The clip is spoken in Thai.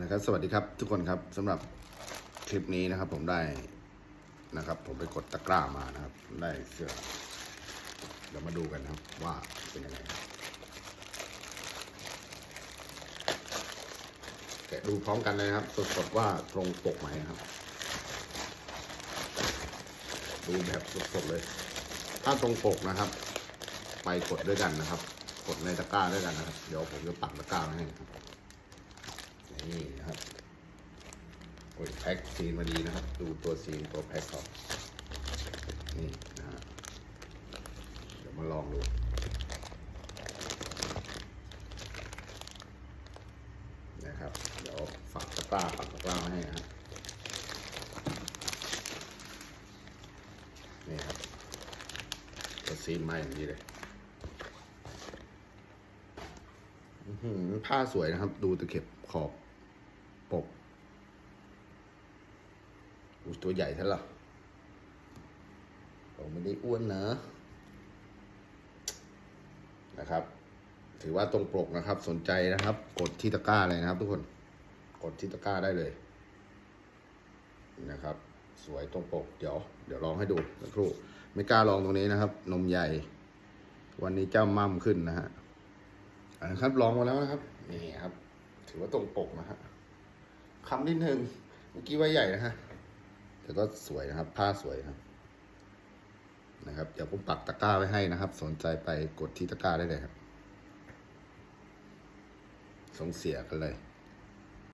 นะครับสวัสดีครับทุกคนครับสำหรับคลิปนี้นะครับ ผมได้นะครับ ผมไปกดตะกร้ามานะครับ ได้เสื้อเดี๋ยวมาดูกันนะครับ ว่าเป็นยังไงแกะดูพร้อมกันเลยครับสดๆว่าตรงปกไหมนะครับ ดูแบบสดๆเลย ถ้าตรงปกนะครับ ไปกดด้วยกันนะครับ กดในตะกร้าด้วยกันนะครับ เดี๋ยวผมจะปักตะกร้าให้ครับ นี่นะครับโอ้ยแพ็คซีนมาดีนะครับ ดูตัวซีนตัวแพ็คเขานี่นะฮะเดี๋ยวมาลองดูนะครับ เดี๋ยวฝากตะกร้าปักตะกร้าวให้นะครับนี่ครับตัวซีนมาอย่างนี้เลยอื้อหือผ้าสวยนะครับ ดูตะเข็บขอบ ปกอูตัวใหญ่ท่านละผมไม่ได้อ้วนนะนะครับ ถือว่าตรงปกนะครับ สนใจนะครับ กดที่ตะกร้าเลยนะครับ ทุกคน กดที่ตะกร้าได้เลย นะครับ สวยตรงปก เดี๋ยว เดี๋ยวลองให้ดูสักครู่ ไม่กล้าลองตรงนี้นะครับ นมใหญ่ วันนี้เจ้ามั่มขึ้นนะฮะนะครับ ลองมาแล้วนะครับ นี่ครับ ถือว่าตรงปกนะฮะ คำนิดนึงเมื่อกี้ว่าใหญ่นะฮะแต่ก็สวยนะครับ ผ้าสวยนะครับ นะครับ เดี๋ยวผมปักตะกร้าไว้ให้นะครับ สนใจไปกดที่ตะกร้าได้เลยครับส่งเสียกันเลย